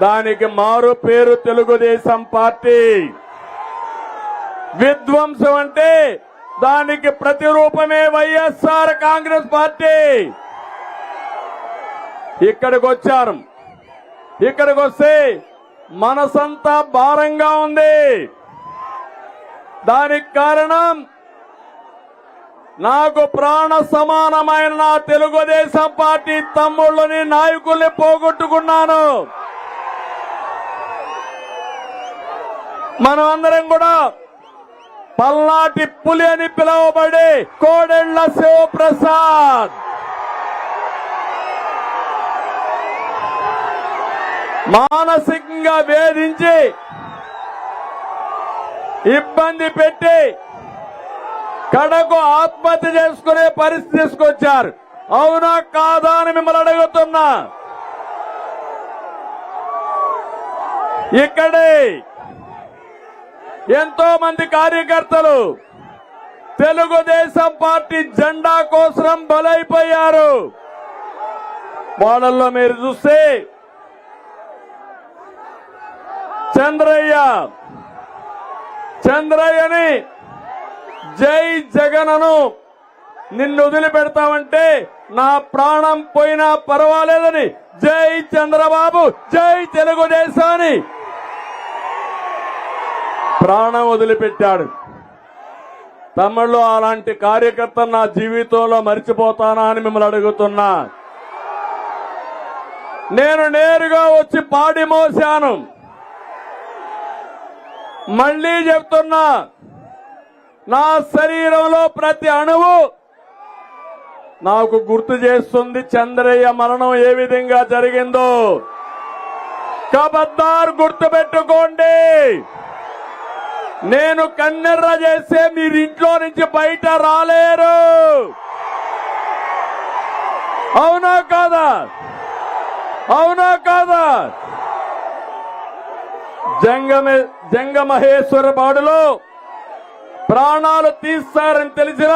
దానికి మారు పేరు తెలుగుదేశం పార్టీ. విధ్వంసం అంటే దానికి ప్రతిరూపమే వైఎస్ఆర్ కాంగ్రెస్ పార్టీ. ఇక్కడికి వచ్చారు. ఇక్కడికి వస్తే మనసంతా భారంగా ఉంది. దానికి కారణం నాకు ప్రాణ సమానమైన నా తెలుగుదేశం పార్టీ తమ్ముళ్ళని నాయకుల్ని పోగొట్టుకున్నాను. మనం అందరం కూడా పల్నాటి పులి అని పిలువబడే కోడెళ్ళ శివప్రసాద్. మానసికంగా వేధించి ఇబ్బంది పెట్టి కడకు ఆత్మహత్య చేసుకునే పరిస్థితి తీసుకొచ్చారు. అవునా కాదా అని మిమ్మల్ని అడుగుతున్నా. ఇక్కడే ఎంతో మంది కార్యకర్తలు తెలుగుదేశం పార్టీ జెండా కోసం బలైపోయారు. వాళ్ళల్లో మీరు చూస్తే చంద్రయ్య చంద్రయ్యని జై జగనను నిన్ను వదిలిపెడతామంటే నా ప్రాణం పోయినా పర్వాలేదని జై చంద్రబాబు జై తెలుగుదేశాన్ని ప్రాణం వదిలిపెట్టాడు. తమిళ్ళో అలాంటి కార్యకర్త నా జీవితంలో మర్చిపోతానా అని మిమ్మల్ని అడుగుతున్నా. నేను నేరుగా వచ్చి పాడి మోశాను మళ్ళీ చెప్తున్నా నా శరీరంలో ప్రతి అణువు నాకు గుర్తు చేస్తుంది చంద్రయ్య మరణం ఏ విధంగా జరిగిందో. కబద్దారు గుర్తు పెట్టుకోండి నేను కన్నెర్ర చేస్తే మీరు ఇంట్లో నుంచి బయట రాలేరు. అవునా కాదా? అవునా కాదా? జంగమ జంగమహేశ్వర బాడులో ప్రాణాలు తీస్తారని తెలిసిన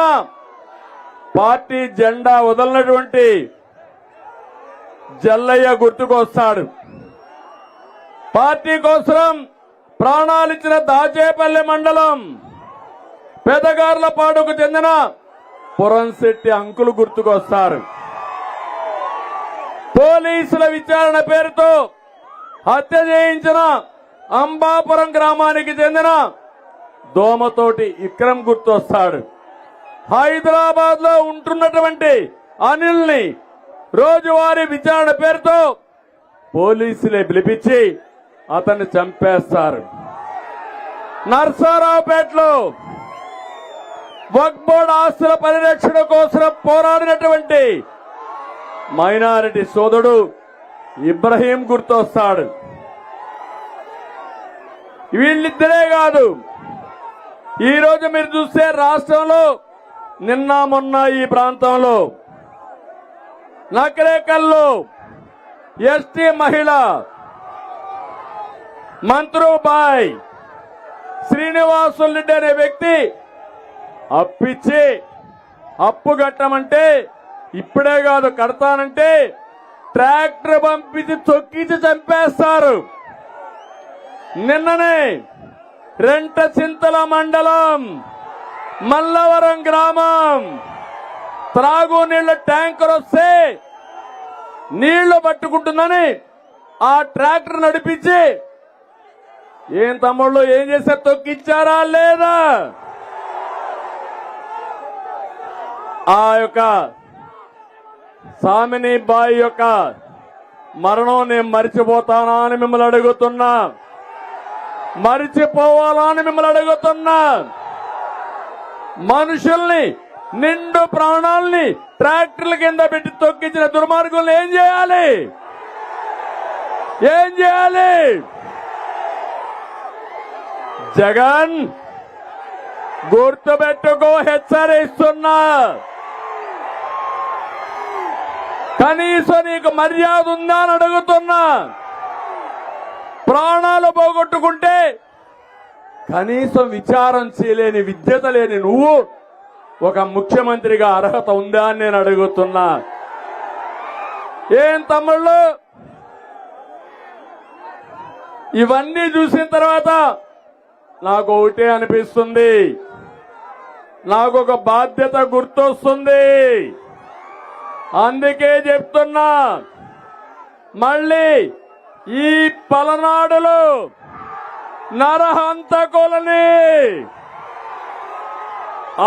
పార్టీ జెండా వదలనటువంటి జల్లయ్య గుర్తుకొస్తాడు. పార్టీ కోసం ప్రాణాలిచ్చిన దాచేపల్లి మండలం పెదగార్లపాడుకు చెందిన పురంశెట్టి అంకులు గుర్తుకొస్తారు. పోలీసుల విచారణ పేరుతో హత్య చేయించిన అంబాపురం గ్రామానికి చెందిన దోమతోటి విక్రమ్ గుర్తొస్తాడు. హైదరాబాద్లో ఉంటున్నటువంటి అనిల్ని రోజువారీ విచారణ పేరుతో పోలీసులే పిలిపించి అతన్ని చంపేస్తారు. నర్సారావుపేటలో వక్బోర్డ్ ఆస్తుల పరిరక్షణ కోసం పోరాడినటువంటి మైనారిటీ సోదరుడు ఇబ్రహీం గుర్తొస్తాడు. వీళ్ళిద్దరే కాదు ఈ రోజు మీరు చూస్తే రాష్ట్రంలో నిన్న మొన్న ఈ ప్రాంతంలో నకరేకల్లో ఎస్టీ మహిళ మంత్రుబాయ్ శ్రీనివాసులు రెడ్డి అనే వ్యక్తి అప్పిచ్చి అప్పు కట్టమంటే ఇప్పుడే కాదు కడతానంటే ట్రాక్టర్ పంపించి తొక్కించి చంపేస్తారు. నిన్ననే రెంట చింతల మండలం మల్లవరం గ్రామం త్రాగునీళ్ళ ట్యాంకర్ వస్తే నీళ్ళు పట్టుకుంటుందని ఆ ట్రాక్టర్ నడిపించి ఏం తమ్ముళ్ళు ఏం చేశారు తొక్కిచ్చారా లేదా? ఆ యొక్క సామిని బాయి యొక్క మరణం నేను మరిచిపోతానా అని మిమ్మల్ని అడుగుతున్నా. మరిచిపోవాలా అని మిమ్మల్ని అడుగుతున్నా. మనుషుల్ని నిండు ప్రాణాల్ని ట్రాక్టర్ల కింద పెట్టి తొక్కించిన దుర్మార్గుల్ని ఏం చేయాలి? ఏం చేయాలి? జగన్ గుర్తుపెట్టుకో హెచ్చరిస్తున్నా. కనీసం నీకు మర్యాద ఉందా అని అడుగుతున్నా. ప్రాణాలు పోగొట్టుకుంటే కనీసం విచారం చేయలేని విద్యత లేని నువ్వు ఒక ముఖ్యమంత్రిగా అర్హత ఉందా అని నేను అడుగుతున్నా. ఏం తమ్ముళ్ళు? ఇవన్నీ చూసిన తర్వాత నాకు ఒకటే అనిపిస్తుంది. నాకు ఒక బాధ్యత గుర్తొస్తుంది. అందుకే చెప్తున్నా మళ్ళీ ఈ పలనాడులో నరహంతకులని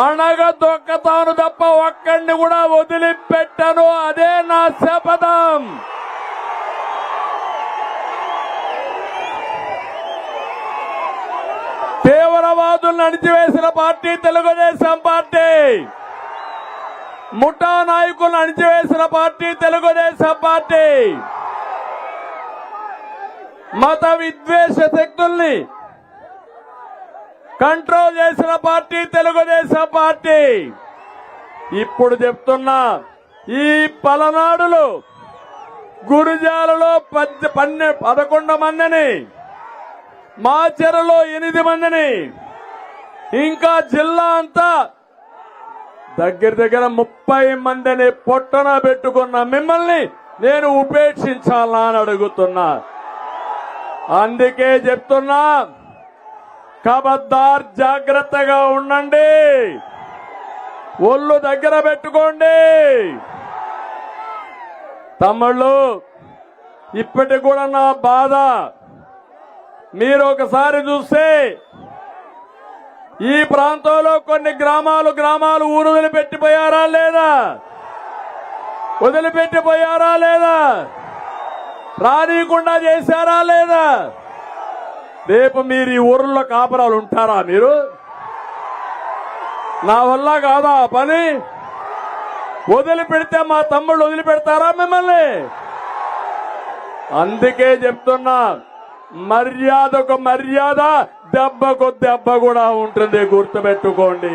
అణగ దొక్కతాను తప్ప ఒక్కడిని కూడా వదిలిపెట్టను. అదే నా శపథం. తీవ్రవాదులను అణిచివేసిన పార్టీ తెలుగుదేశం పార్టీ. ముఠా నాయకులను అణిచివేసిన పార్టీ తెలుగుదేశం పార్టీ. మత విద్వేష శక్తుల్ని కంట్రోల్ చేసిన పార్టీ తెలుగుదేశం పార్టీ. ఇప్పుడు చెప్తున్నా ఈ పలనాడులో గురుజాలలో పద్దె పన్నె పదకొండు మందిని మాచెరలో ఎనిమిది మందిని ఇంకా జిల్లా అంతా దగ్గర దగ్గర ముప్పై మందిని పొట్టన పెట్టుకున్న మిమ్మల్ని నేను ఉపేక్షించాలా అని అడుగుతున్నా. అందుకే చెప్తున్నా కబద్దార్ జాగ్రత్తగా ఉండండి. ఒళ్ళు దగ్గర పెట్టుకోండి. తమ్ముళ్ళు ఇప్పటి కూడా నా బాధ. మీరు ఒకసారి చూస్తే ఈ ప్రాంతంలో కొన్ని గ్రామాలు గ్రామాలు ఊరు వదిలిపెట్టిపోయారా లేదా? వదిలిపెట్టిపోయారా లేదా? రానీయకుండా చేశారా లేదా? రేపు మీరు ఈ ఊర్లో కాపురాలు ఉంటారా మీరు? నా వల్ల కాదా పని? వదిలిపెడితే మా తమ్ముళ్ళు వదిలిపెడతారా మిమ్మల్ని? అందుకే చెప్తున్నా మర్యాదకు మర్యాద దెబ్బకు దెబ్బ కూడా ఉంటుంది. గుర్తుపెట్టుకోండి.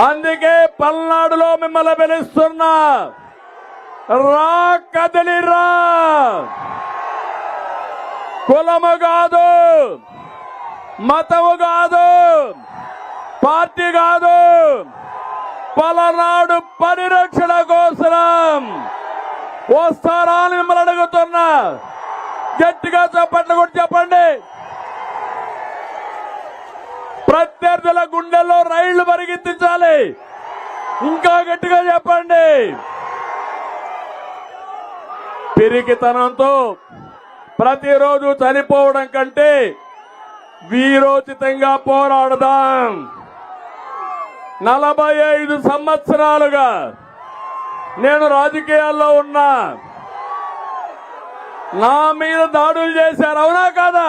అందుకే పల్నాడులో మిమ్మల్ని పిలుస్తున్నా. రా కదలిరా కులము కాదు మతము కాదు పార్టీ కాదు. పలనాడు పరిరక్షణ కోసం వస్తారా అని మిమ్మల్ని అడుగుతున్నా. గట్టిగా చెప్పండి కూడా చెప్పండి. ప్రత్యర్థుల గుండెల్లో రైళ్ళు పరిగెత్తించాలి. ఇంకా గట్టిగా చెప్పండి. పిరికితనంతో ప్రతిరోజు చనిపోవడం కంటే వీరోచితంగా పోరాడదాం. నలభై ఐదు సంవత్సరాలుగా నేను రాజకీయాల్లో ఉన్నా. నా మీద దాడులు చేశారు. అవునా కాదా?